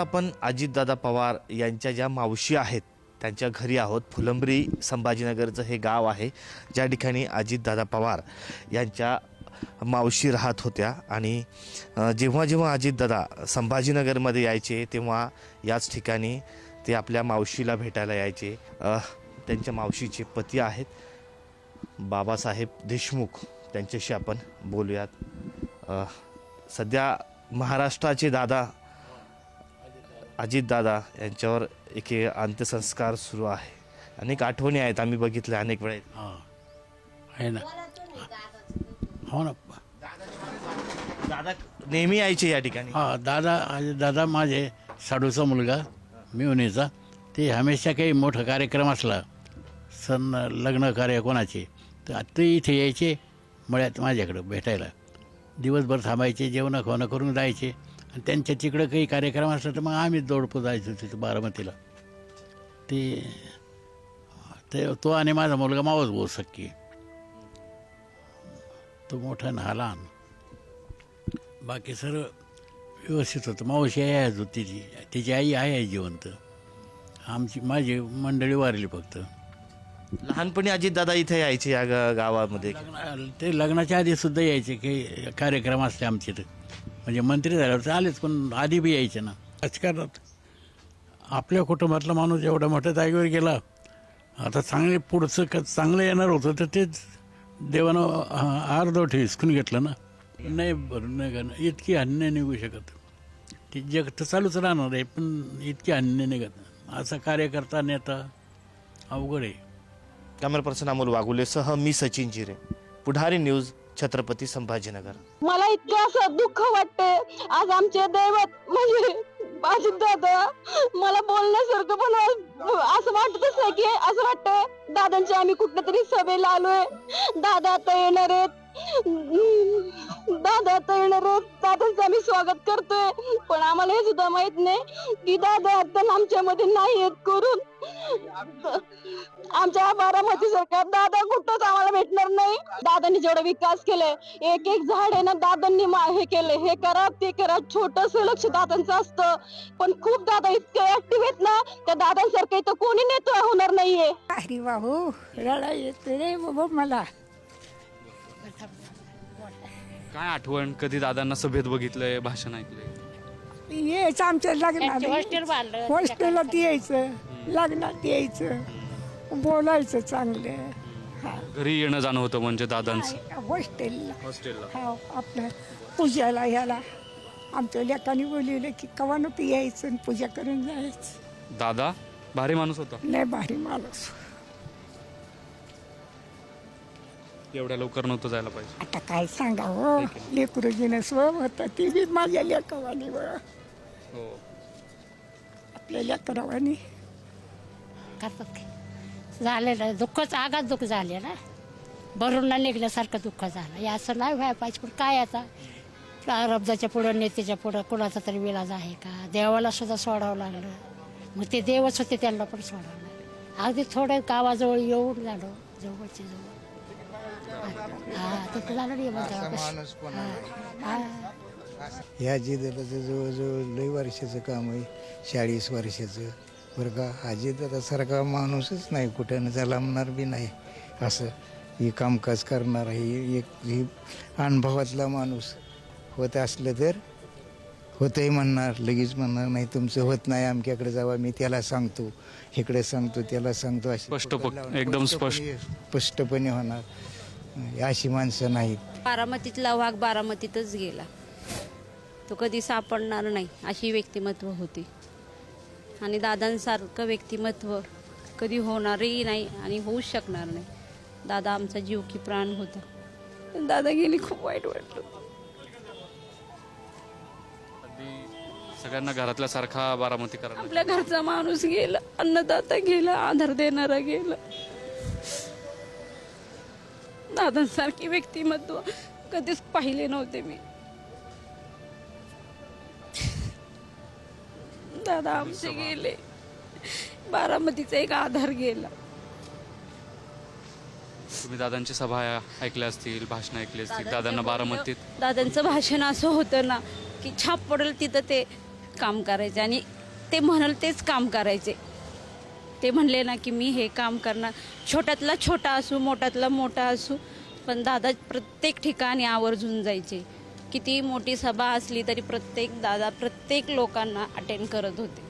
आपण अजितदादा पवार यांच्या ज्या मावशी आहेत त्यांच्या घरी आहोत. फुलंब्री संभाजीनगरचं हे गाव आहे. ज्या ठिकाणी अजितदादा पवार यांच्या मावशी राहत होत्या आणि जेव्हा जेव्हा अजितदादा संभाजीनगरमध्ये यायचे तेव्हा याच ठिकाणी ते आपल्या मावशीला भेटायला यायचे. त्यांच्या मावशीचे पती आहेत. बाबासाहेब देशमुख त्यांच्याशी आपण बोलूयात. सध्या महाराष्ट्राचे दादा अजितदादा यांच्यावर एक अंत्यसंस्कार सुरू आहे. अनेक आठवणी आहेत आम्ही बघितल्या अनेक वेळा. हा. आहे ना? हो ना. दादा नेहमी यायचे या ठिकाणी. हा दादा दादा माझे साडूचा मुलगा मिवणीचा. ते हमेशा काही मोठा कार्यक्रम असला सण लग्न कार्य कोणाचे तर ते इथे यायचे मळ्यात माझ्याकडं भेटायला. दिवसभर थांबायचे जेवण खावणं करून जायचे. आणि त्यांच्या तिकडं काही कार्यक्रम असला तर मग आम्ही दौडपो जायचो तिथं बारामतीला. ते ते तो आणि माझा मुलगा मावस भाऊ सक्की. तो मोठा लहान. बाकी सर्व व्यवस्थित होतं. मावशी आहे आज होती ती. तिची आई आहे जिवंत. आमची माझी मंडळी वारली फक्त. लहानपणी अजितदादा इथे यायचे या गा- गावामध्ये? ते लग्नाच्या आधी सुद्धा यायचे काही कार्यक्रम असले आमचे तर. म्हणजे मंत्री झाल्यावर तर आलेच पण आधी बी यायचे ना. राजकारणात. आपल्या कुटुंबातला माणूस एवढा मोठ्या जागेवर गेला आता चांगले पुढचं क चांगलं येणार होतं तर तेच देवानं आ- अर्धवट हिसकून घेतलं ना. नाही बरं नाही का इतकी नाही निघू शकत. ती जग तर चालूच राहणार आहे पण इतकी नाही निघत असा कार्यकर्ता नेता अवघड आहे. कॅमेरा पर्सन अमोल वाघुलेसह मी सचिन जिरे. पुढारी न्यूज छत्रपती संभाजीनगर. मला इतकं असं दुःख वाटते आज आमचे दैवत म्हणजे अजित दादा मला बोलण्यासारखं पण असं वाटतच नाही की असं वाटतंय दादांची आम्ही कुठल्या तरी सभेला आलोय. दादा आता येणार आहेत. दादा आता येणार आहेत. दादांचं आम्ही स्वागत करतोय. पण आम्हाला हे सुद्धा माहीत नाही की दादा आता आमच्यामध्ये नाही येत करून. आमच्या बारामती सरकार दादा कुठंच भेटणार नाही. दादांनी जेवढा विकास केलाय एक एक झाड आहे ना दादांनी हे केलंय. हे करा ते करा. छोटस लक्ष दादांचं असतं. पण खूप दादा इतके ऍक्टिव्ह आहेत ना त्या दादांसारखं इथं कोणी नेतो होणार नाहीये. अरे बाबू रडा येते रे बाबा मला. काय आठवण? कधी दादांना सभेत बघितलंय भाषण ऐकलंय? यायचं आमच्या लग्नात हॉस्टेल बांधलं. हॉस्टेलात यायचं. लग्नात यायचं. बोलायचं चांगलं. घरी येणं जाणं होतं म्हणजे दादांचं. हॉस्टेलला. हॉस्टेलला. हा आपल्या पूजाला ह्याला. आमच्या लेकाने बोलवलं की कवा नको यायचं आणि पूजा करून जायचं. दादा भारी माणूस होता. लय भारी माणूस. एवढ्या लवकर नव्हतं जायला पाहिजे. आता काय सांगा हो? लेकरू जिनं स्व होता ती बी माझ्या लेकरावानी व. हो. आपल्या लेकरावानी. करतात काय झालेलं. दुःखच आगात दुःख झाले ना भरून न निघल्यासारखं दुःख झालं. हे असं नाही व्हायला पाहिजे. पण काय आता? प्रारब्धाच्या पुढं नेत्याच्या पुढं कोणाचा तरी विलाज आहे का? देवाला सुद्धा सोडावं लागलं. मग ते देवच होते त्यांना पण सोडावं लागलं. अगदी थोडं गावाजवळ येऊन झालो. जवळच्या जवळ. ह्या जिल्ह्याचं जवळजवळ लई वर्षाचं काम आहे. चाळीस वर्षाचं. बरं का अजित सारखा माणूसच नाही कुठं जलामणार बी नाही. असं ही कामकाज करणार ही एक ही अनुभवातला माणूस. होत असलं तर होतंही म्हणणार लगेच म्हणणार नाही तुमचं होत नाही आमच्याकडे जावा मी त्याला सांगतो. इकडे सांगतो त्याला सांगतो. अशी स्पष्ट पक- एकदम स्पष्ट. स्पष्टपणे- स्पष्टपणे होणार. अशी माणसं नाहीत. बारामतीतला वाघ बारामतीतच गेला. तो कधी सापडणार नाही अशी व्यक्तिमत्व होती. आणि दादांसारखं व्यक्तिमत्व कधी होणारही नाही आणि होऊच शकणार नाही. दादा आमचा जीव की प्राण होता. दादा गेली खूप वाईट वाटलं. सगळ्यांना घरातल्या सारखा बारामती करा आपल्या घरचा माणूस गेला अन्नदाता गेला आधार देणारा गेला. दादांसारखी व्यक्तिमत्व कधीच पाहिले नव्हते मी. दादा आमचे गेले. बारामतीचा एक आधार गेला. तुम्ही दादांची सभा ऐकल्या असतील भाषण ऐकले असतील दादांना बारामतीत दादांचं भाषण असं होतं ना की छाप पडेल तिथं ते काम करायचे आणि ते म्हणाल तेच काम करायचे. ते म्हणले ना की मी हे काम करणार. छोट्यातला छोटा असू मोठ्यातला मोठा असू पण दादा प्रत्येक ठिकाणी आवर्जून जायचे. किती मोठी सभा असली तरी प्रत्येक दादा प्रत्येक लोकांना अटेंड करत होते.